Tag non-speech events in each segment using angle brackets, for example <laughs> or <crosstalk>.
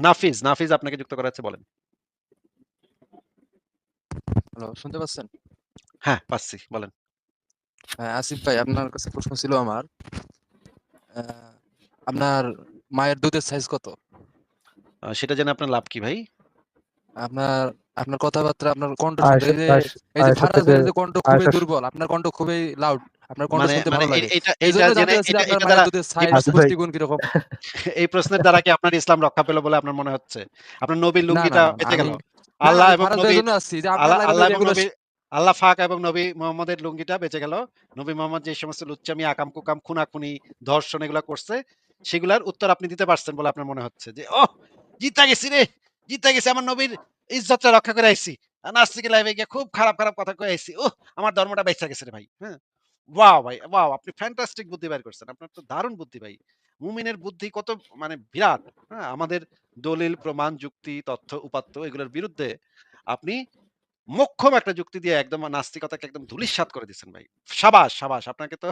নাফিজ, নাফিজ আপনাকে যুক্ত করা হচ্ছে বলেন। হ্যালো, শুনতে পাচ্ছেন? হ্যাঁ, পাচ্ছি। বলেন। হ্যাঁ, আসিফ ভাই আপনার কাছে প্রশ্ন ছিল আমার। আপনার মায়ের দুধের সাইজ কত? সেটা জেনে আপনার লাভ কি ভাই? আপনার আপনার কথাবার্তা, আপনার কণ্ঠ এই যে ফারাজ ভাইয়ের যে কণ্ঠ খুবই দুর্বল। আপনার কণ্ঠ খুবই লাউড। আপনার কণ্ঠ শুনতে ভালো লাগে। এটা এটা দ্বারা <laughs> এই প্রশ্নের দ্বারা কি আপনার ইসলাম রক্ষা পেল বলে আপনার মনে হচ্ছে? আপনার নবীর লুঙ্গিটা গেল। আল্লাহ এবং আল্লাহ আল্লাহ যদি এবং নবী আল্লাহ পাক এবং নবী মুহাম্মদের লুঙ্গিটা বেঁচে গেল। নবী মুহাম্মদ যে সমস্ত লুচ্চামি, আকাম-কুকাম, খুনাখুনি, ধর্ষণ এগুলা করছে, সেগুলার উত্তর আপনি দিতে পারছেন বলে আপনার মনে হচ্ছে যে, "ওহ! জিত্তা গেছি রে! জিত্তা গেছি। আমার নবীর ইজ্জতটা রক্ষা করে আইছি। আ নাস্তিকের লাইভে গিয়ে খুব খারাপ, খারাপ কথা কয়ে আইছি। ওহ! আমার ধর্মটা বেঁচে গেছে রে ভাই।" হ্যাঁ? ওয়াও ভাই, ওয়াও! আপনি ফ্যান্টাস্টিক বুদ্ধি বের করছেন। আপনার তো দারুণ বুদ্ধি ভাই। মুমিনের বুদ্ধি কত মানে বিরাট। হ্যাঁ? আমাদের দলিল, প্রমাণ, যুক্তি, তথ্য, উপাত্ত এগুলোর বিরুদ্ধে আপনি মোক্ষম একটা যুক্তি দিয়ে একদম নাস্তিকতাকে একদম ধূলিসাৎ করে দিচ্ছেন ভাই। সাবাস, সাবাস! আপনাকে তো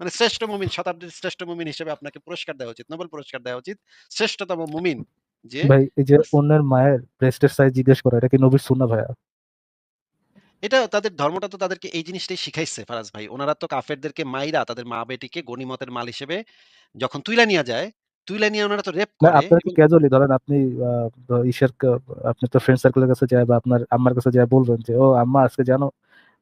মানে শ্রেষ্ঠ মুমিন, শতাব্দীর শ্রেষ্ঠ মুমিন হিসেবে আপনাকে পুরস্কার দেওয়া উচিত। নোবেল পুরস্কার দেওয়া উচিত। শ্রেষ্ঠতম মুমিন যে ভাই এই যে অন্যের মায়ের ব্রেস্টের সাইজ জিজ্ঞেস করা এটা কি নবীর সুন্নাহ ভাইয়া? এটা তাদের ধর্মটা তো তাদেরকে এই জিনিসটাই শিখাইছে ফারাজ ভাই। উনারা তো কাফেরদেরকে মাইরা তাদের মা-বেটিকে গনিমতের মাল হিসেবে যখন তুইলা নিয়া যায়, তুইলা নিয়ে উনারা তো রেপ না করে আপনার কি এবং ক্যাজুয়ালি ধরেন আপনি আ দ ইসের ক আপনি তো ফ্রেন্ড সার্কেলের কাছে যায় বা আপনার আম্মার কাছে যায় বলবেন যে, "ও আম্মা আজকে জানো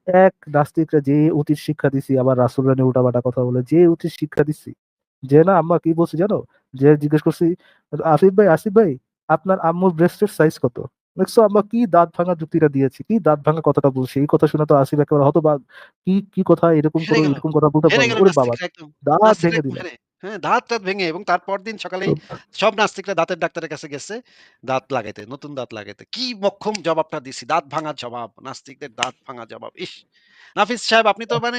এক নাস্তিকরা যে উচিত শিক্ষা দিছি আবার রাসূলরা নিয়ে উল্টাপাল্টা কথা বলে, যে উচিত শিক্ষা দিছি। যে না আম্মা কি বলছি জানো? যে জিজ্ঞেস করছি, "আসিফ ভাই, আসিফ ভাই আপনার আম্মুর ব্রেস্টের সাইজ কত?" দেখছ আমরা কি দাঁত ভাঙা যুক্তিটা দিয়েছি, কি দাঁত ভাঙা কথাটা বলছি। এই কথা শুনে তো আসিফ একেবারে হতবাক। কি, কি কথা এরকম করে এরকম কথা বলতে পারে ওরে বাবা! দাঁত ভেঙে দিলে দিল। হ্যাঁ, দাঁত-টাত ভেঙে এবং তারপর দিন সকালেই তো সব নাস্তিকরা দাঁতের ডাক্তারের কাছে গেছে দাঁত লাগাইতে, নতুন দাঁত লাগাইতে। কি মোক্ষম জবাবটা দিছি। দাঁত ভাঙা জবাব। নাস্তিকদের দাঁত ভাঙা জবাব। ইস! নাফিস সাহেব আপনি তো মানে।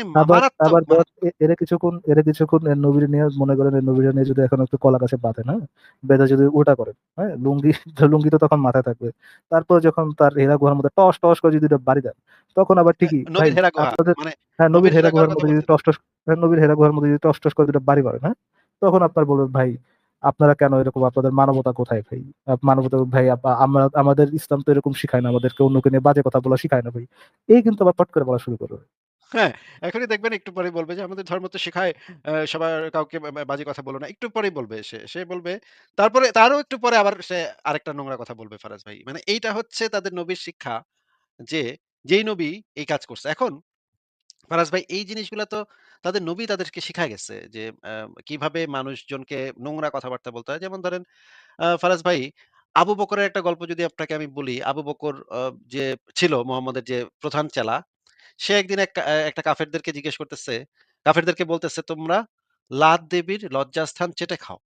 এ এরা কিছুক্ষণ এরা কিছুক্ষণ নবীর নিয়ে মনে করেন নবীরে নিয়ে যদি এখন একটু কলা গাছে বাঁধেন, না বেঁধে যদি ওটা করেন, হ্যাঁ? লুঙ্গি <laughs> লুঙ্গি তো তখন মাথায় থাকবে। তারপর যখন তার হেরা গুহার মধ্যে টস, টস করে যদি বাড়ি দেন, তখন আবার হ্যাঁ, ঠিকই নবীর হেরা গুহা। মানে হ্যাঁ, নবীর হেরা হেরা গুহার মধ্যে যদি টস, টস হ্যাঁ, নবীর হেরা গুহার মধ্যে যদি টস, টস করে দুইটা বাড়ি করেন, হ্যাঁ? তখন আপনার বলবেন, "ভাই আপনারা কেন এরকম আপনাদের মানবতা কোথায় ভাই? মানবতা ভাই আমরা আমাদের ইসলাম তো এরকম শিখায় না। আমাদেরকে অন্যকে নিয়ে বাজে কথা বলা শিখায় না ভাই।" এই কিন্তু আবার পট করে বলা শুরু করবে। হ্যাঁ, এখনই দেখবেন একটু পরেই বলবে যে আমাদের ধর্ম তো শিখায় সবার কাউকে বাজে কথা বলো না। একটু পরেই বলবে সে। সে বলবে তারপরে তারও একটু পরে আবার সে আরেকটা নোংরা কথা বলবে ফারাজ ভাই। মানে এইটা হচ্ছে তাদের নবীর শিক্ষা যে যেই নবী এই কাজ করছে। এখন ফারাজ ভাই এই জিনিসগুলা তো তাদের নবী তাদেরকে শিখায় গেছে যে কীভাবে মানুষজনকে নোংরা কথাবার্তা বলতে হয়। যেমন ধরেন ফারাজ ভাই আবু বকরের একটা গল্প যদি আপনাকে আমি বলি, আবু বকর যে ছিল মুহাম্মদের যে প্রধান চেলা, সে একদিন একটা কাফেরদেরকে জিজ্ঞেস করতেছে, কাফেরদেরকে বলতেছে, "তোমরা লাত দেবীর লজ্জাস্থান চেটে খাও।"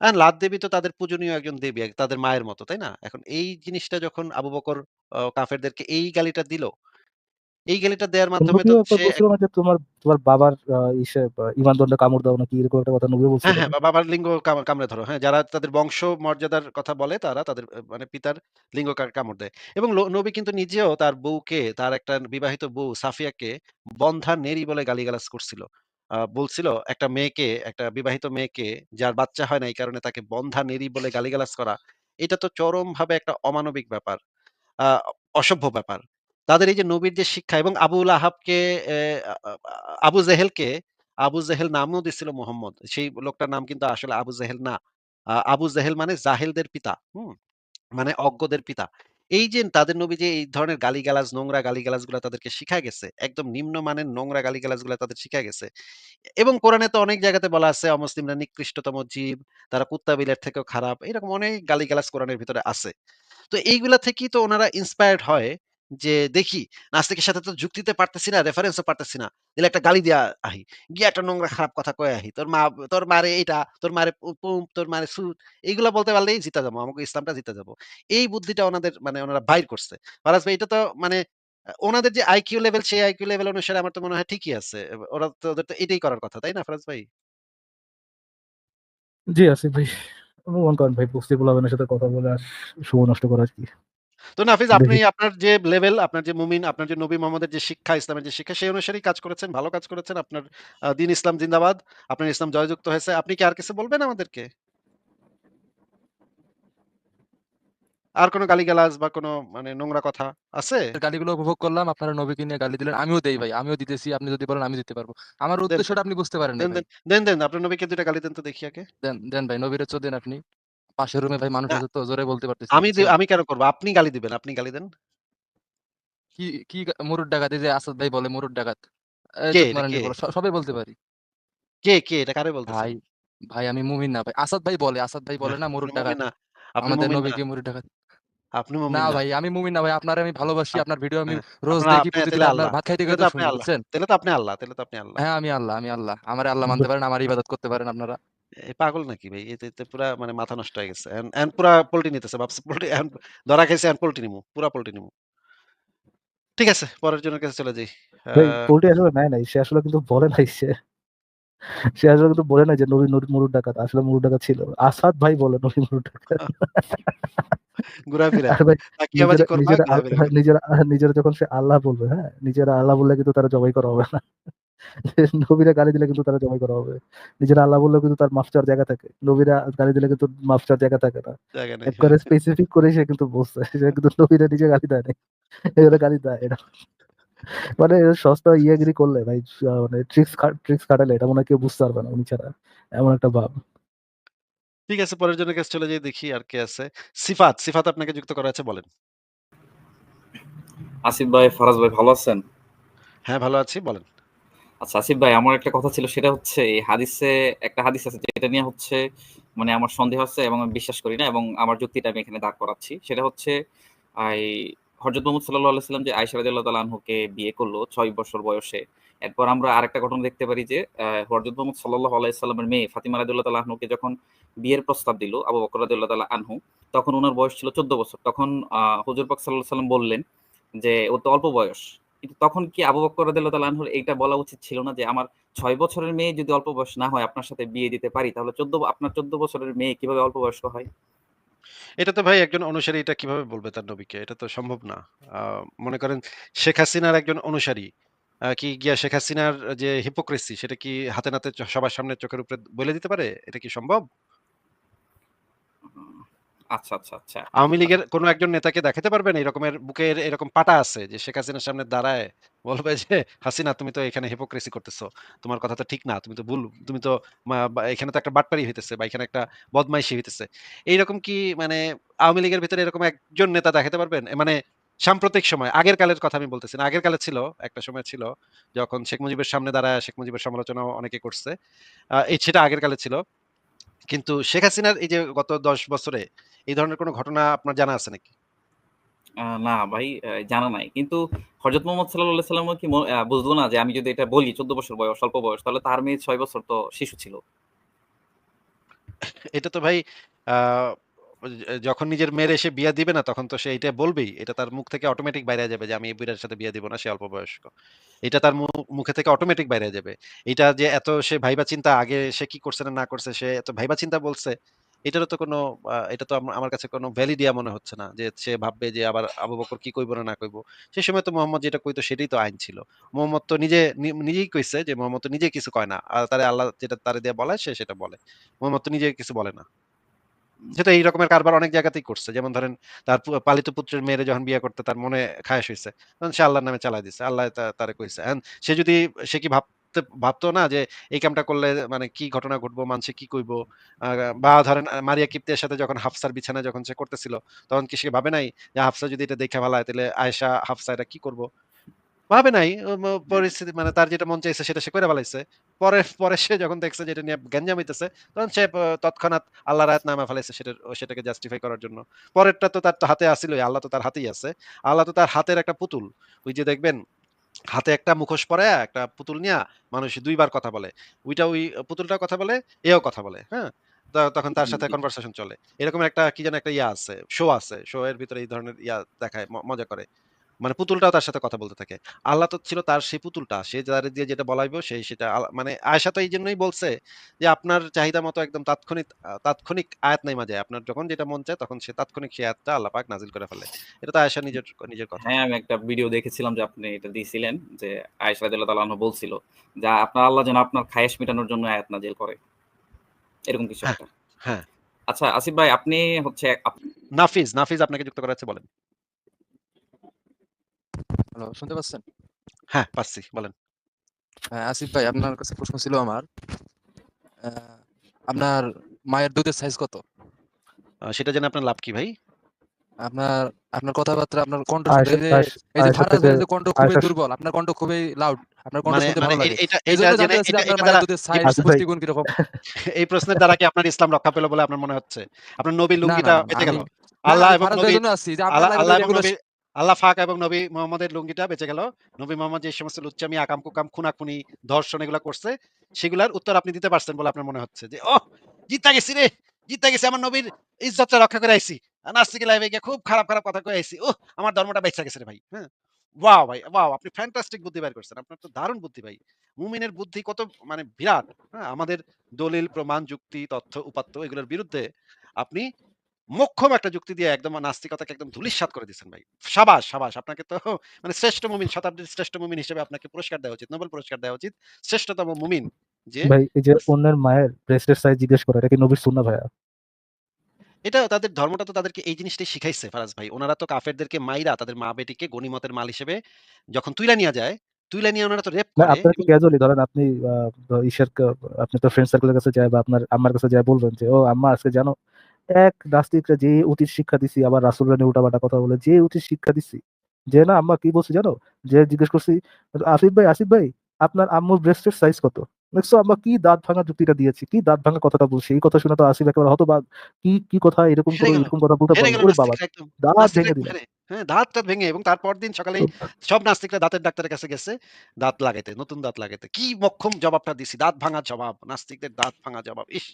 এখন লাত দেবী তো তাদের পূজনীয় একজন দেবী, তাদের মায়ের মতো, তাই না? এখন এই জিনিসটা যখন আবু বকর কাফেরদেরকে এই গালিটা দিল, এই গালিটা দেওয়ার মাধ্যমে তো সে তোমার তোমার বাবার ইসে বা ঈমানদণ্ডে কামড় দাও নাকি এরকম একটা কথা নবীও হ্যাঁ, হ্যাঁ, বাবার লিঙ্গ কামড়ে ধরো। হ্যাঁ, যারা তাদের বংশ মর্যাদার কথা বলে তারা তাদের মানে পিতার লিঙ্গ কামড় দেয়। এবং নবী কিন্তু নিজেও তার বউকে, তার একটা বিবাহিত বউ সাফিয়াকে বন্ধা নেড়ি বলে গালিগালাজ করছিল। বলছিল একটা মেয়েকে, একটা বিবাহিত মেয়েকে যার বাচ্চা হয় না এই কারণে তাকে বন্ধা নেড়ি বলে গালিগালাজ করা, এটা তো চরমভাবে একটা অমানবিক ব্যাপার। অসভ্য ব্যাপার। তাদের এই যে নবীর যে শিক্ষা এবং আবু লাহাবকে এ আ আ আবু জেহেলকে আবু জেহেল নামও দিছিল মোহাম্মদ। সেই লোকটার নাম কিন্তু আসলে আবু জেহেল না। আবু জেহেল মানে জাহেলদের পিতা। হুম? মানে অজ্ঞদের পিতা। এই যে তাদের নবী যে এই ধরনের গালিগালাজ, নোংরা গালিগালাজগুলা তাদেরকে শিখায় গেছে। একদম নিম্নমানের নোংরা গালিগালাজগুলা তাদের শিখায় গেছে। এবং কোরআনে তো অনেক জায়গাতে বলা আছে অমুসলিমরা নিকৃষ্টতম জীব, তারা কুত্তা বিলের থেকেও খারাপ। এরকম অনেক গালিগালাজ কোরআনের ভিতরে আছে। তো এইগুলা থেকেই তো ওনারা ইন্সপায়ার্ড হয় যে দেখি নাস্তিকের সাথে তো যুক্তি দিতে পারতেছি না, রেফারেন্সও পারতেছি না। দিলে একটা গালি দিয়া আহি। গিয়া একটা নোংরা খারাপ কথা কয়ে আহি। তোর মা তোর মারে এইটা, তোর মারে তোর মারে সুট। এইগুলা বলতে পারলেই জিতা যাব। আমাকে ইসলামটা জিতে যাব। এই বুদ্ধিটা ওনাদের মানে ওনারা বাইর করছে। ফারাজ ভাই এটা তো মানে ওনাদের যে আইকিউ লেভেল সেই আইকিউ লেভেল অনুসারে আমার তো মনে হয় ঠিকই আছে। ওরা তো ওদের তো এটাই করার কথা। তাই না ফারাজ ভাই? জি, আসিফ ভাই। মুভ অন করেন ভাই। বস্তি পোলাপানের সাথে কথা বলে আর সময় নষ্ট করার কি? তো নাফিজ আপনি আপনার যে লেভেল, আপনার যে মুমিন, আপনার যে নবী মোহাম্মদের যে শিক্ষা, ইসলামের যে শিক্ষা সেই অনুসারেই কাজ করেছেন, ভালো কাজ করেছেন। আপনার দিন ইসলাম জিন্দাবাদ। আপনার ইসলাম জয়যুক্ত হয়েছে। আপনি কি আর কিছু বলবেন আমাদেরকে? আর কোনো গালিগালাজ বা কোনো মানে নোংরা কথা আছে? গালিগুলো উপভোগ করলাম। আপনারা নবীকে নিয়ে গালি দিলেন। আমিও দেই ভাই। আমিও দিতেছি। আপনি যদি বলেন আমি দিতে পারব আমার। উদ্দেশ্যটা আপনি বুঝতে পারেন দেন, দেন। আপনার নবীকে ২ টা গালি দেন তো দেখি আগে। দেন, দেন ভাই। নবীরে চোদ দেন আপনি। পাশের রুমে ভাই মানুষ। আছে তো জোরে বলতে পারতেছি আমি আমি কেন করব? আপনি গালি দিবেন, আপনি গালি দেন। কি, কি মুরুদ ডাকাত? এই যে আসাদ ভাই বলে মুরুদ ডাকাত। কে কে? সবাই বলতে পারি। কে, কে? এটা কারে বলতেছেন? ভাই, ভাই আমি মুমিন না ভাই। আসাদ ভাই বলে, আসাদ ভাই বলে না মুরুদ ডাকাত। আমাদের মুমিন না। নবীকে মুরুদ ডাকাত। আপনি মুমিন না। ভাই আমি মুমিন না ভাই। আপনারে আমি ভালোবাসি। আপনার ভিডিও আমি হ্যাঁ। রোজ দেখি প্রতিদিন আপনার আল্লাহ। ভাত খাইতে, তাইলে তো আপনি আল্লাহ। তাইলে তো আপনি আল্লাহ, তাইলে তো আপনি আল্লাহ। হ্যাঁ, আমি আল্লাহ, আমি আল্লাহ। আমারে আল্লাহ মানতে পারেন, আমার ইবাদত করতে পারেন আপনারা। এ পাগল নাকি ভাই? এতে তো পুরা মানে মাথা নষ্ট হয়ে গেছে। এখন এখন পুরা পল্টি নিতেছে। ভাবছে পল্টি এখন ধরা খাইছে এখন পল্টি নিমু। পুরা পল্টি নিমু। ঠিক আছে, পরের জনের কাছে চলে যাই। আ ভাই পোল্টি আসলে নেয় নাই। সে আসলে কিন্তু বলে নাই সে। সে আসলে কিন্তু বলে নাই যে নবী নুর মুরুদ ডাকাত। আসলে মুরুদ ডাকাত ছিল। আসাদ ভাই বলে নবী মুরুদ ডাকাত। ঘুরাফিরা। নিজেরা যখন সে আল্লাহ বলবে, হ্যাঁ? নিজেরা আল্লাহ বললে কিন্তু তারা জবাই করা হবে না। <laughs> নবীরা গালি দিলে কিন্তু তারা জবাই করা হবে। নিজেরা আল্লাহ বললেও কিন্তু তার মাফ চাওয়ার জায়গা থাকে। নবীরা গালি দিলে কিন্তু মাফ চাওয়ার জায়গা থাকে না। একবারে স্পেসিফিক করে সে কিন্তু বলছে। সে কিন্তু নবীরা নিজে গালি দেয় নাই। এরা গালি দেয় এটা। <laughs> মানে সস্তা ইয়াগিরি করলে ভাই মানে ট্রিক্স ট্রিক্স খাটালে এটা মনে কেউ বুঝতে পারবে না উনি ছাড়া। এমন একটা ভাব। ঠিক আছে, পরের জনের কাছে চলে যাই দেখি আর কে আছে। সিফাত, সিফাত আপনাকে যুক্ত করা আছে বলেন। আসিফ ভাই, ফারাজ ভাই ভালো আছেন? হ্যাঁ, ভালো আছি বলেন। আচ্ছা আসিফ ভাই, আমার একটা কথা ছিল, সেটা হচ্ছে এই হাদিসে একটা হাদিস আছে, যেটা নিয়ে হচ্ছে মানে আমার সন্দেহ আছে এবং আমি বিশ্বাস করি না, এবং আমার যুক্তিটা আমি এখানে দাঁড় করাচ্ছি। সেটা হচ্ছে, আই, হযরত মুহাম্মদ সাল্লাল্লাহু আলাইহি ওয়াসাল্লাম যে আয়সা রাদিয়াল্লাহু তাআলা আনহুকে বিয়ে করল ছয় বছর বয়সে। এরপর আমরা আরেকটা ঘটনা দেখতে পারি যে হযরত মুহাম্মদ সাল্লাল্লাহু আলাইহি ওয়াসাল্লামের মেয়ে ফাতিমা রাদিয়াল্লাহু তাআলা আনহুকে যখন বিয়ের প্রস্তাব দিল, আবু বকর রাদিয়াল্লাহু তাআলা আনহু, তখন উনার বয়স ছিল ১৪ বছর। তখন হুজুর পাক সাল্লাল্লাহু আলাইহি ওয়াসাল্লাম বললেন যে, ও তো অল্প বয়স। কিন্তু তখন কি আবু বকর রাদিয়াল্লাহু এইটা বলা উচিত ছিল না যে আমার ৬ বছরের মেয়ে যদি অল্প বয়স না হয় আপনার সাথে বিয়ে দিতে পারি তাহলে ১৪ আপনার ১৪ বছরের মেয়ে কীভাবে অল্প বয়স্ক হয়? এটা তো ভাই একজন অনুসারী, এটা কীভাবে বলবে তার নবীকে? এটা তো সম্ভব না। মনে করেন শেখ হাসিনার একজন অনুসারী কি গিয়া শেখ হাসিনার যে হিপোক্রেসি সেটা কি হাতে নাতে সবার সামনে চোখের উপরে বলে দিতে পারে? এটা কি সম্ভব? আচ্ছা, আচ্ছা, আচ্ছা। আওয়ামী লীগের কোনো একজন নেতাকে দেখাতে পারবেন এরকমের বুকের এরকম পাটা আছে যে শেখ হাসিনার সামনে দাঁড়ায় বলবে যে, "হাসিনা তুমি তো এখানে করতেছো। তোমার কথা তো ঠিক না। তুমি তো ভুল। তুমি তো এখানে তো একটা বাটপারি হইতেছে বা এখানে একটা বদমাইশি হইতেছে।" এইরকম কি মানে আওয়ামী লীগের ভিতরে এরকম একজন নেতা দেখাতে পারবেন? মানে সাম্প্রতিক সময়, আগের কালের কথা আমি বলতেছি না। আগের কালে ছিল, একটা সময় ছিল যখন শেখ মুজিবের সামনে দাঁড়ায় শেখ মুজিবের সমালোচনা অনেকে করছে। এই সেটা আগের কালে ছিল। কিন্তু শেখ হাসিনার এই যে গত ১০ বছরে এই ধরনের কোনো ঘটনা আপনার জানা আছে নাকি? না ভাই জানা নাই। কিন্তু হজরত মোহাম্মদ সাল্লাহ সাল্লাম কি বুঝলো না যে আমি যদি এটা বলি ১৪ বছর বয়স, অল্প বয়স তাহলে তার মেয়ে ছয় বছর তো শিশু ছিল। এটা তো ভাই যখন নিজের মেয়ের এসে বিয়া দিবে না তখন তো সে এইটা বলবেই। এটা তার মুখ থেকে অটোমেটিক বাইরে যাবে যে আমি এই বুইড়ার সাথে বিয়া দিব না, সে অল্প বয়স্ক। এটা তার মুখে থেকে অটোমেটিক বাইরে যাবে। এইটা যে এত সে ভাইবা চিন্তা আগে সে কি করছে না, না করছে সে এত ভাইবা চিন্তা বলছে, এটারও তো কোনো এটা তো আমার কাছে কোনো ভ্যালিডিয়া মনে হচ্ছে না। যে সে ভাববে যে আবার আবু বকর কি কইব না, না কইব। সে সময় তো মোহাম্মদ যেটা কইতো সেটাই তো আইন ছিল। মোহাম্মদ তো নিজে নিজেই কইছে যে মোহাম্মদ তো নিজে কিছু কয় না। আর তারে আল্লাহ যেটা তারে দিয়ে বলে সে সেটা বলে। মোহাম্মদ তো নিজে কিছু বলে না। তো এই রকমের কারবার অনেক জায়গাতেই করছে। যেমন ধরেন তার পালিত পুত্রের মেয়েরে যখন বিয়ে করতে তার মনে খায়েশ হয়েছে তখন সে আল্লাহর নামে চালায় দিছে। আল্লাহ তারে কইছে। সে যদি সে কি ভাবতে ভাবতো না যে এই কামটা করলে মানে কি ঘটনা ঘটবো, মানুষে কি কইব? বা ধরেন মারিয়া কিপ্তের সাথে যখন হাফসার বিছানায় যখন সে করতেছিল, তখন কি সে ভাবে নাই যে হাফসা যদি এটা দেখে ভালো ফালায় তাহলে আয়েশা, হাফসা এটা কি করব? ভাবে নাই। পরিস্থিতি মানে তার যেটা মন চাইছে সেটা সে কইরা ফেলাইছে। পরে পরে সে যখন দেখছে যে এটা নিয়ে গ্যাঞ্জাম হইতেছে, তখন সে তৎক্ষণাৎ আল্লাহর আয়াত নামায় ফেলাইছে সেটার সেটাকে জাস্টিফাই করার জন্য। পরেরটা তো তার হাতে আসিলই। আল্লাহ তো তার হাতেই আছে। আল্লাহ তো তার হাতের একটা পুতুল। ওই যে দেখবেন হাতে একটা মুখোশ পরে একটা পুতুল নিয়ে মানুষ দুইবার কথা বলে। ওইটা ওই পুতুলটা কথা বলে, এও কথা বলে। হ্যাঁ? তখন তার সাথে। কনভারসেশন চলে। এরকম একটা কি যেন একটা ইয়া আছে, শো আছে। শো এর ভিতরে এই ধরনের ইয়া দেখায়, মজা করে। মানে পুতুলটাও তার সাথে কথা বলতে থাকে। আল্লাহ তো ছিল তার সেই পুতুলটা। সে যারে দিয়ে যেটা বলাইবো সে সেটা মানে আয়েশা তো এইজন্যই বলছে যে, "আপনার চাহিদা মতো একদম তাৎক্ষণিক তাৎক্ষণিক আয়াত নাইমা যায়। আপনার যখন যেটা মন চায় তখন সে তাৎক্ষণিক সেই আয়াতটা আল্লাহ পাক নাজিল করে ফেলে।" এটা তো আয়েশার নিজের নিজের কথা। হ্যাঁ, আমি একটা ভিডিও দেখেছিলাম যে আপনি এটা দিয়েছিলেন যে আয়েশা রাদিয়াল্লাহু তাআলা বলছিল যে আপনার আল্লাহ যেন আপনার খায়েশ মেটানোর জন্য আয়াত নাজিল করে। এরকম কিছু হ্যাঁ, একটা। হ্যাঁ। আচ্ছা আসিফ ভাই আপনি হচ্ছে নাফিজ, নাফিজ আপনাকে যুক্ত করা হচ্ছে বলেন। হ্যালো, শুনতে পাচ্ছেন? হ্যাঁ, পাচ্ছি। বলেন। হ্যাঁ, আসিফ ভাই আপনার কাছে প্রশ্ন ছিল আমার। আপনার মায়ের দুধের সাইজ কত? সেটা জেনে আপনার লাভ কি ভাই? আপনার আপনার কথাবার্তা, আপনার কণ্ঠ এই যে যে ফারাজ ভাইয়ের যে কণ্ঠ খুবই দুর্বল। আপনার কণ্ঠ খুবই লাউড। আপনার কণ্ঠ মানে শুনতে মানে ভালো লাগে। এটা এটা জেনে আপনার মায়ের দুধের এই সাইজ, পুষ্টিগুণ কীরকম? <laughs> এই প্রশ্নের দ্বারা কি আপনার ইসলাম রক্ষা পেল বলে আপনার মনে হচ্ছে? আপনার নবীর না, না, লুঙ্গিটা আমি গেল। আল্লাহ এবং নবী আল্লাহ এবং নবী আল্লাহ পাক এবং নবী মুহাম্মদের লুঙ্গিটা বেঁচে গেল। নবী মুহাম্মদ যে সমস্ত লুচ্চামি, আকাম-কুকাম, খুনাখুনি, ধর্ষণ এগুলা করছে, সেগুলার উত্তর আপনি দিতে পারছেন বলে আপনার মনে হচ্ছে যে, "ওহ! জিত্তা গেছি রে! জিত্তা গেছি। আমার নবীর ইজ্জতটা রক্ষা করে আইছি। আ নাস্তিকের লাইভে গিয়ে খুব খারাপ, খারাপ কথা কয়ে আইছি। ওহ! আমার ধর্মটা বাইচা গেছে রে ভাই।" হ্যাঁ? ওয়াও ভাই, ওয়াও! আপনি ফ্যান্টাস্টিক বুদ্ধি বাইর করছেন। আপনার তো দারুণ বুদ্ধি ভাই। মুমিনের বুদ্ধি কত মানে বিরাট। হ্যাঁ? আমাদের দলিল, প্রমাণ, যুক্তি, তথ্য, উপাত্ত এগুলোর বিরুদ্ধে আপনি মোক্ষম একটা যুক্তি দিয়ে একদম নাস্তিকতাকে একদম ধূলিসাৎ করে দিয়েছেন ভাই। সাবাস, সাবাস! আপনাকে তো মানে শ্রেষ্ঠ মুমিন, শতাব্দীর শ্রেষ্ঠ মুমিন হিসেবে আপনাকে পুরস্কার দেওয়া উচিত। নোবেল পুরস্কার দেওয়া উচিত। শ্রেষ্ঠতম মুমিন যে ভাই এই যে অন্যের মায়ের ব্রেস্টের সাইজ জিজ্ঞেস করা এটা কি নবীর সুন্নাহ ভাইয়া? এটা তাদের ধর্মটা তো তাদেরকে এই জিনিসটাই শিখাইছে ফারাজ ভাই। উনারা তো কাফেরদেরকে মাইরা তাদের মা-বেটিকে গনিমতের মাল হিসেবে যখন তুইলা নিয়া যায়, তুইলা নিয়ে উনারা তো রেপ করে আপনারা কি ক্যাজুয়ালি ধরেন আপনি ইসের আপনি তো ফ্রেন্ড সার্কেলের কাছে যায় বা আপনার আম্মার কাছে যায় বলবেন যে, "ও আম্মা আজকে জানো এক নাস্তিকরা যে অতীত শিক্ষা দিছি আবার রাসুল নিয়ে উল্টাপাল্টা কথা বলে যে অতীত শিক্ষা দিছি। যে না আম্মা কি বলছি জানো? যে জিজ্ঞেস করছি, "আসিফ ভাই, আসিফ ভাই আপনার আম্মুর ব্রেস্টের সাইজ কত?" দেখছ আম্মা কি দাঁত ভাঙা যুক্তিটা দিয়েছি, কি দাঁত ভাঙা কথাটা বলছি। এই কথা শুনে তো আসিফ একেবারে হতবাক। কি, কি কথা এরকম করে এরকম কথা বলতে ওরে বাবা! দাঁত ভেঙে দিল। হ্যাঁ, দাঁত-টাত ভেঙে এবং তার পরদিন সকালেই সব নাস্তিকরা দাঁতের ডাক্তারের কাছে গেছে দাঁত লাগাইতে, নতুন দাঁত লাগাইতে। কি মোক্ষম জবাবটা দিছি। দাঁত ভাঙা জবাব। নাস্তিকদের দাঁত ভাঙা জবাব। ইস!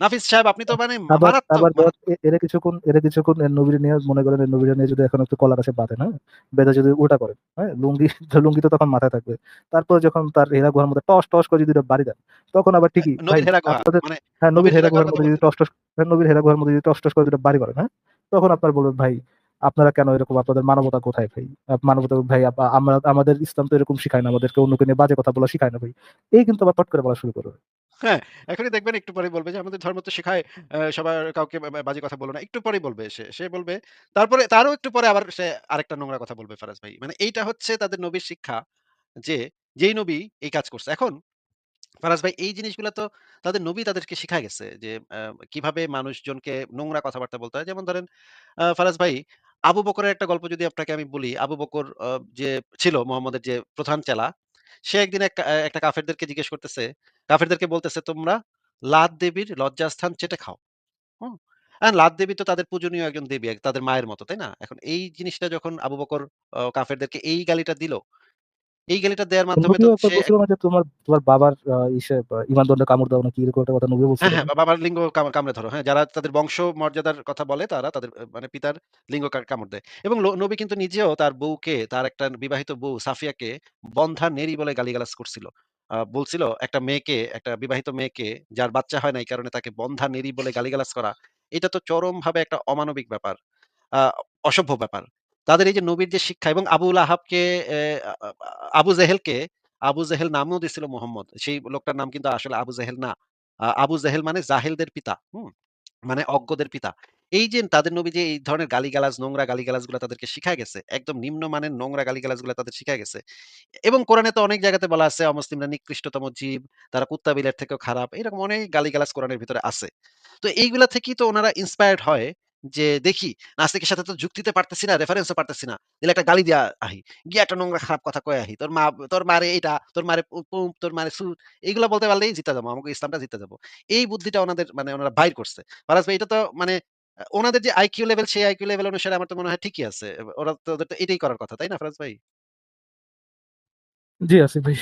নাফিস সাহেব আপনি তো মানে মারাত্মক। এ এরা কিছুক্ষণ এরা কিছুক্ষণ এর নবীরে নিয়ে মনে করেন এর নবীরে নিয়ে যদি এখন একটু কলার কাছে বাঁধেন, হ্যাঁ? বেঁধে যদি উল্টা করেন, হ্যাঁ? লুঙ্গি লুঙ্গি তো তখন মাথায় থাকবে। তারপর যখন তার হেরা গুহার মধ্যে টস, টস করে যদি বাড়ি দেন, তখন আবার ঠিকই ভাই নবীর মানে হ্যাঁ, নবীর হেরা হেরা গুহার গুহার মধ্যে যদি টস, টস হ্যাঁ, নবীর হেরা গুহার মধ্যে যদি টস, টস করে যদি বাড়ি করেন, হ্যাঁ? তখন আপনার বলবেন ভাই আপনারা কেন এরকম আপনাদের মানবতা কোথায় ভাই? মানবতা ভাই আমরা আমাদের ইসলাম তো এরকম শিখায় না। আমাদেরকে অন্যকে নিয়ে বাজে কথা বলা শিখায় না ভাই। এই কিন্তু আবার পট করে বলা শুরু করবে। হ্যাঁ, এখনই দেখবেন একটু পরেই বলবে যে আমাদের ধর্ম তো শেখায় সবার কাউকে বাজে কথা বলো না। একটু বলবে সে। সে বলবে তারপরে তারও একটু পরে আবার সে আরেকটা নোংরা কথা বলবে ফারাজ ভাই। মানে এইটা হচ্ছে তাদের নবীর শিক্ষা যে, যেই নবী এই কাজ করছে। এখন ফারাজ ভাই এই জিনিসগুলা তো তাদের নবী তাদেরকে শিখায় গেছে যে কীভাবে মানুষজনকে নোংরা কথাবার্তা বলতে হয়। যেমন ধরেন ফারাজ ভাই আবু বকরের একটা গল্প যদি আপনাকে আমি বলি, আবু বকর যে ছিল মুহাম্মদের যে প্রধান চেলা, সে একদিন একটা কাফেরদেরকে জিজ্ঞেস করতেছে, কাফেরদেরকে বলতেছে, "তোমরা লাদ দেবীর লজ্জাস্থান চেটে খাও।" হুম? আর লাত দেবী তো তাদের পূজনীয় একজন দেবী, তাদের মায়ের মতো, তাই না? এখন এই জিনিসটা যখন আবু বকর কাফেরদেরকে এই গালিটা দিল, এই গালিটা দেওয়ার মাধ্যমে তো সে বলছিল না যে তোমার তোমার বাবার ইসে বা ঈমান দণ্ডে কামড় দাও নাকি এরকম একটা কথা হ্যাঁ, বলছিল হ্যাঁ, বাবার লিঙ্গ কামড়ে ধরো। হ্যাঁ, যারা তাদের বংশ মর্যাদার কথা বলে তারা তাদের মানে পিতার লিঙ্গ কামড় দেয়। এবং নবী কিন্তু নিজেও তার বউকে, তার একটা বিবাহিত বউ সাফিয়াকে বন্ধা নেড়ি বলে গালিগালাজ করছিল। বলছিল একটা মেয়েকে, একটা বিবাহিত মেয়েকে যার বাচ্চা হয় না এই কারণে তাকে বন্ধা নেড়ি বলে গালিগালাজ করা, এটা তো চরমভাবে একটা অমানবিক ব্যাপার। অসভ্য ব্যাপার। তাদের এই যে নবীর যে শিক্ষা এবং আবুল আহাবকে আবু জেহেলকে আবু জেহেল নামও দিছিল মোহাম্মদ। সেই লোকটার নাম কিন্তু আসলে আবু জেহেল না। আবু জেহেল মানে জাহেলদের পিতা। হুম? মানে অজ্ঞদের পিতা। এই যে তাদের নবী যে এই ধরনের গালিগালাজ, নোংরা গালিগালাজগুলা তাদেরকে শিখায় গেছে। একদম নিম্নমানের নোংরা গালিগালাজগুলা তাদের শিখায় গেছে। এবং কোরআনে তো অনেক জায়গাতে বলা আছে অমুসলিমরা নিকৃষ্টতম জীব, তারা কুত্তা বিলের থেকেও খারাপ। এরকম অনেক গালিগালাজ কোরআনের ভিতরে আছে। তো এইগুলা থেকেই তো ওনারা ইন্সপায়ার্ড হয় যে দেখি নাস্তিকের সাথে তো যুক্তিতে পারতেছি না, রেফারেন্সও পারতেছি না। দিলে একটা গালি দিয়া আহি। গিয়ে একটা নোংরা খারাপ কথা কয়ে আহি। তোর মা তোর মারে এইটা, তোর মারে তোর মারে সুট। এগুলা বলতে পারলেই জিতে যাব। আমাকে ইসলামটা জিতে যাব। এই বুদ্ধিটা ওনাদের মানে ওনারা বাইর করছে। ফারাজ ভাই এটা তো মানে ওনাদের যে আইকিউ লেভেল সেই আইকিউ লেভেল অনুসারে আমার তো মনে হয় ঠিকই আছে। ওরা তো ওদের তো এটাই করার কথা। তাই না ফারাজ ভাই? জি আসিফ ভাই।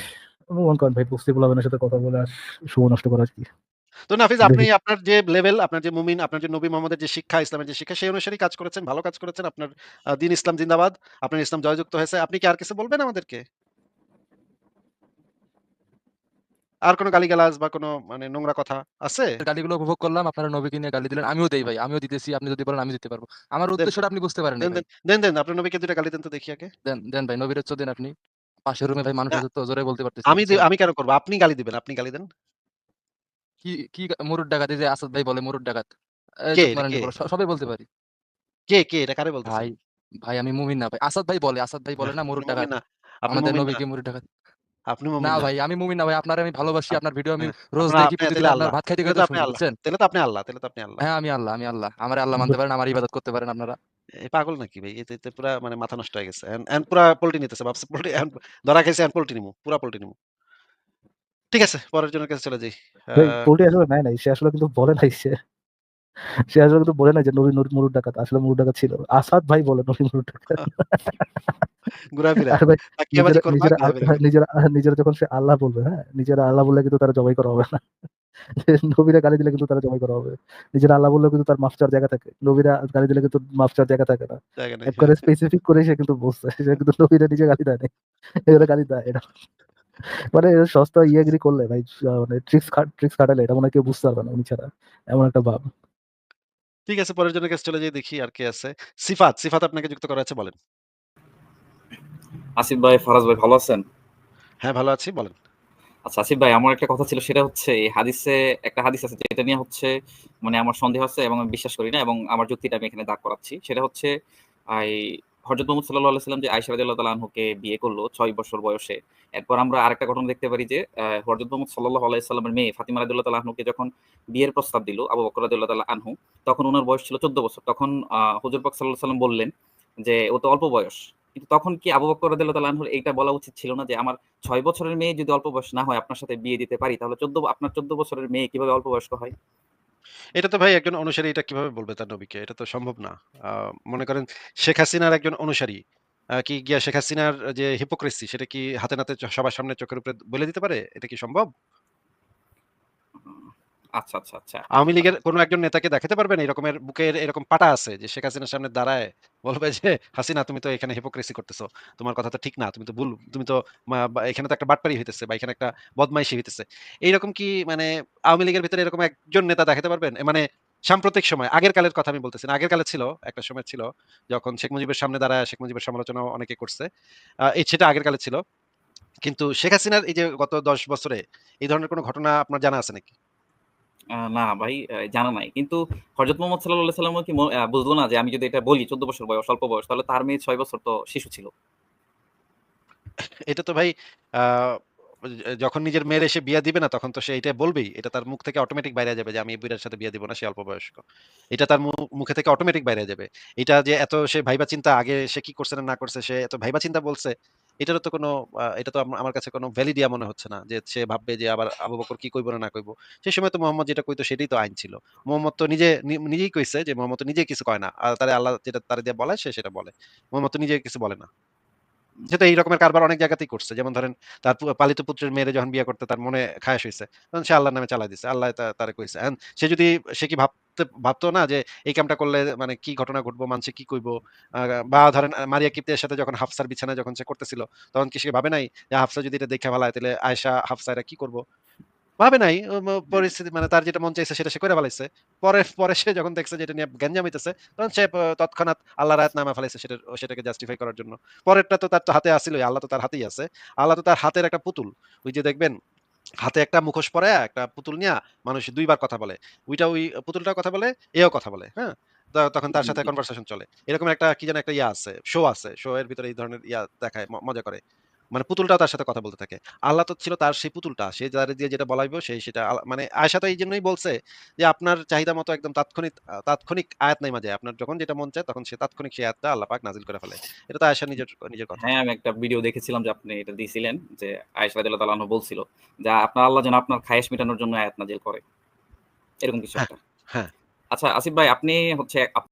মুভ অন করেন ভাই। বস্তি পোলাপানের সাথে কথা বলে আর সময় নষ্ট করার কি? তো নাফিজ আপনি আপনার যে লেভেল, আপনার যে মুমিন, আপনার যে নবী মোহাম্মদের যে শিক্ষা, ইসলামের যে শিক্ষা সেই অনুসারেই কাজ করেছেন, ভালো কাজ করেছেন। আপনার দিন ইসলাম জিন্দাবাদ। আপনার ইসলাম জয়যুক্ত হয়েছে। আপনি কি আর কিছু বলবেন আমাদেরকে? আর কোন গালিগালাজ বা কোন মানে নোংরা কথা আছে? গালিগুলো উপভোগ করলাম। আপনারা নবীকে নিয়ে গালি দিলেন। আমিও দেই ভাই। আমিও দিতেছি। আপনি যদি বলেন আমি দিতে পারব। আমার উদ্দেশ্যটা আপনি বুঝতে পারেন দেন, দেন। আপনার নবীকে ২ টা গালি দেন তো দেখি আগে। দেন, দেন ভাই। নবীর হচ্ছে দেন আপনি। পাশের রুমে ভাই মানুষ তো জোরে বলতে পারতেছি আমি আমি কেন করব? আপনি গালি দিবেন, আপনি গালি দেন। কি কি মুরুর ডাকাত এই যে আসাদ ভাই বলে মুরুর ডাকাত। কে এটা কে? সবাই বলতে পারি। কে, কে এটা কারে বলতেছেন? ভাই, ভাই আমি মুমিন না ভাই। আসাদ ভাই বলে, আসাদ ভাই বলে না আপনি মুমিন ডাকাত। না। আপনি আমাদের মুমিন না। নবীকে ডাকাত। আপনি না মুমিন না। ভাই আমি মুমিন না ভাই। আপনারে আমি ভালোবাসি। আপনার ভিডিও আমি হ্যাঁ, রোজ দেখি আপনি প্রতিদিন আপনার আল্লাহ। ভাত খাইতে, তাইলে খাইতে আপনি শুনি আল্লাহ। বুঝছেন? তাইলে তো আপনি আল্লাহ। তাইলে তো আপনি আল্লাহ। হ্যাঁ, আমি আল্লাহ, আমি আল্লাহ। আমার আল্লাহ মানতে <laughs> পারেন, আমার ইবাদত করতে পারেন আপনারা। এ পাগল নাকি ভাই? এতে এতে পুরা মানে মাথা নষ্ট হয়ে গেছে। এখন এখন পুরা পল্টি নিতেছে। ভাবছে পল্টি ধরা খাইছে এখন পল্টি নিমু। পুরা পল্টি নিমু। ঠিক আছে, পরের জনের কাছে চলে যাই। আ আসলে নেয় নাই। সে আসলে কিন্তু বলে নাই সে। সে আসলে কিন্তু বলে নাই যে নবী নূর মরুর ডাকাত। আসলে মরুর ডাকাত ছিল। আসাদ ভাই বলে নবী মরুর ডাকাত। নিজেরা হ্যাঁ, যখন সে আল্লাহ বলবে, হ্যাঁ? নিজেরা আল্লাহ বললে কিন্তু তারা জবাই করা হবে না। নবীরা গালি দিলে কিন্তু তারা জবাই করা হবে। নিজেরা আল্লাহ বললেও কিন্তু তার মাফ চাওয়ার জায়গা থাকে। নবীরা গালি দিলে কিন্তু মাফ চাওয়ার জায়গা থাকে না। নাই। একবারে হ্যাঁ। স্পেসিফিক করে সে কিন্তু বলছে। সে কিন্তু নবীরা নিজে গালি দেয় নাই। এরা গালি দেয় এটা। মানে সস্তা ইয়াগিরি করলে ভাই মানে ট্রিক্স ট্রিক্স খাটালে এটা মনে কেউ বুঝতে পারবে না উনি ছাড়া। এমন একটা ভাব। ঠিক আছে, পরের জনের কাছে চলে যাই দেখি আর কে আছে। সিফাত, সিফাত আপনাকে যুক্ত করা আছে বলেন। আসিফ ভাই, ফারাজ ভাই ভালো আছেন? হ্যাঁ, ভালো আছি বলেন। আচ্ছা আসিফ ভাই আমার একটা কথা ছিল সেটা হচ্ছে এই হাদিসে একটা হাদিস আছে যেটা নিয়ে হচ্ছে মানে আমার সন্দেহ আছে এবং আমি বিশ্বাস করি না এবং আমার যুক্তিটা আমি এখানে দাগ করাচ্ছি সেটা হচ্ছে এই হজরত মোহাম্মদ সাল্লাহ আল্লাহ সাল্লাম যে আয়সা রাদিয়াল্লাহু তাআলা আনহুকে বিয়ে করল ছয় বছর বয়সে। এরপর আমরা আরেকটা ঘটনা দেখতে পারি যে হজরত মোহাম্মদ সাল্লাহ আলাইহি সাল্লামের মেয়ে ফাতিমা রাদিয়াল্লাহু তাআলা আনহুকে যখন বিয়ের প্রস্তাব দিল, আবু বকর রাদিয়াল্লাহু তাআলা আনহু, তখন ওনার বয়স ছিল চোদ্দ বছর। তখন হুজুর পাক সাল্লাহ সাল্লাম বললেন যে, ও তো অল্প বয়স। কিন্তু তখন কি আবু বকর রাদিয়াল্লাহু তাআলা আনহুর এইটা বলা উচিত ছিল না যে, আমার ছয় বছরের মেয়ে যদি অল্প বয়স না হয়, আপনার সাথে বিয়ে দিতে পারি, তাহলে চোদ্দ, আপনার চোদ্দ বছরের মেয়ে কীভাবে অল্প বয়স্ক হয়? এটা তো ভাই একজন অনুসারী এটা কীভাবে বলবে তার নবীকে? এটা তো সম্ভব না। মনে করেন শেখ হাসিনার একজন অনুসারী কি গিয়া শেখ হাসিনার যে হিপোক্রেসি সেটা কি হাতে নাতে সবার সামনে চোখের উপরে বলে দিতে পারে? এটা কি সম্ভব? আচ্ছা আচ্ছা আচ্ছা আওয়ামী লীগের কোনো একজন নেতাকে দেখাতে পারবেন এরকমের বুকের এরকম পাটা আছে যে শেখ হাসিনার সামনে দাঁড়ায় বলবে যে, হাসিনা, তুমি তো এখানে হিপোক্রেসি করতেছো, তোমার কথা তো ঠিক না, তুমি তো ভুল, তুমি তো এখানে তো একটা বাটপারি হইতেছে, বা এখানে একটা বদমাইশি হইতেছে। এইরকম কি মানে আওয়ামী লীগের ভিতরে এরকম একজন নেতা দেখাতে পারবেন? মানে সাম্প্রতিক সময়, আগের কালের কথা আমি বলতেছি আগের কালে ছিল, একটা সময় ছিল, যখন শেখ মুজিবের সামনে দাঁড়ায়, শেখ মুজিবের সমালোচনা অনেকে করছে। এই সেটা আগের কালে ছিল। কিন্তু শেখ হাসিনার এই যে গত দশ বছরে, এই ধরনের কোনো ঘটনা আপনার জানা আছে নাকি? না ভাই জানা নাই কিন্তু হজরত মোহাম্মদ সাল্লাহ সাল্লাম কি বুঝলো না যে আমি যদি এটা বলি চোদ্দ বছর বয়স অল্প বয়স তাহলে তার মেয়ে ছয় বছর তো শিশু ছিল এটা তো ভাই যখন নিজের মেয়ের এসে বিয়া দিবে না তখন তো সে এটা বলবেই। এটা তার মুখ থেকে অটোমেটিক বাইরে যাবে যে আমি এই বুইড়ার সাথে বিয়া দিব না সে অল্প বয়স্ক। এটা তার মুখে থেকে অটোমেটিক বাইরে যাবে। এটা যে এত সে ভাইবা চিন্তা আগে সে কি করছে না, না করছে সে এত ভাইবা চিন্তা বলছে। এটারও তো কোনো এটা তো আমার কাছে কোনো ভ্যালিডিয়া মনে হচ্ছে না। যে সে ভাববে যে আবার আবু বকর কি কইব না, কইবো। সেই সময় তো মোহাম্মদ যেটা কইতো সেটাই তো আইন ছিল। মোহাম্মদ তো নিজে নিজেই কইছে যে মোহাম্মদ তো নিজেই কিছু কয় না। আর তারে আল্লাহ যেটা তারে দিয়ে বলে সে সেটা বলে। মোহাম্মদ তো নিজে কিছু বলে না। সে তো এই রকমের কারবার অনেক জায়গাতেই করছে। যেমন ধরেন তার পালিত পুত্রের মেয়েরে যখন বিয়ে করতে তার মনে খায়াস হয়েছে তখন সে আল্লাহর নামে চালাই দিছে। আল্লাহ তারে কইছে। সে যদি সে কি ভাবতে ভাবতো না যে এই কামটা করলে মানে কি ঘটনা ঘটবো, মানুষে কি কইবো? বা ধরেন মারিয়া কিপ্তের সাথে যখন হাফসার বিছানা যখন সে করতেছিল, তখন কি সে ভাবে নাই যে হাফসা যদি এটা ভালো হয় তাহলে আয়েশা হাফসা এরা কি করব? ভাবে নাই। পরিস্থিতি মানে তার যেটা মন চাইছে সেটা সে কইরা ফেলাইছে। পরে পরে সে যখন দেখছে যে এটা নিয়ে গ্যাঞ্জাম হইতেছে, তখন সে তৎক্ষণাৎ আল্লাহর আয়াত নামায় ফেলাইছে সেটা সেটাকে জাস্টিফাই করার জন্য। পরেরটা তো তার তো হাতে আসিলই। আল্লাহ তো তার হাতেই আছে। আল্লাহ তো তার হাতের একটা পুতুল। ওই যে দেখবেন হাতে একটা মুখোশ পরায়া একটা পুতুল নিয়ে মানুষ দুইবার কথা বলে। ওইটা ওই পুতুলটাও কথা বলে, এও কথা বলে। হ্যাঁ? তখন তার সাথে কনভারসেশন চলে। এরকম একটা কি যেন একটা ইয়া আছে, শো আছে। শো এর ভিতরে এই ধরনের ইয়া দেখায়, মজা করে। মানে পুতুলটাও তার সাথে কথা বলতে থাকে। আল্লাহ তো ছিল তার সেই পুতুলটা। সে যারে দিয়ে যেটা বলাইবো সেই সেটা মানে আয়েশা তো এইজন্যই বলছে যে আপনার চাহিদা মতো একদম তাৎক্ষণিক তাৎক্ষণিক আয়াত নাইমা যায়। আপনার যখন যেটা মন চায় তখন সে তাৎক্ষণিক সেই আয়াতটা আল্লাহ পাক নাজিল করে ফেলে। এটা তো আয়েশার নিজের নিজের কথা। হ্যাঁ আমি একটা ভিডিও দেখেছিলাম যে আপনি এটা দিয়েছিলেন যে আয়েশা রাদিয়াল্লাহু তাআলা বলছিল যে আপনার আল্লাহ যেন আপনার খায়েশ মেটানোর জন্য আয়াত নাজিল করে এরকম কিছু হ্যাঁ, একটা হ্যাঁ। আচ্ছা আসিফ ভাই আপনি হচ্ছে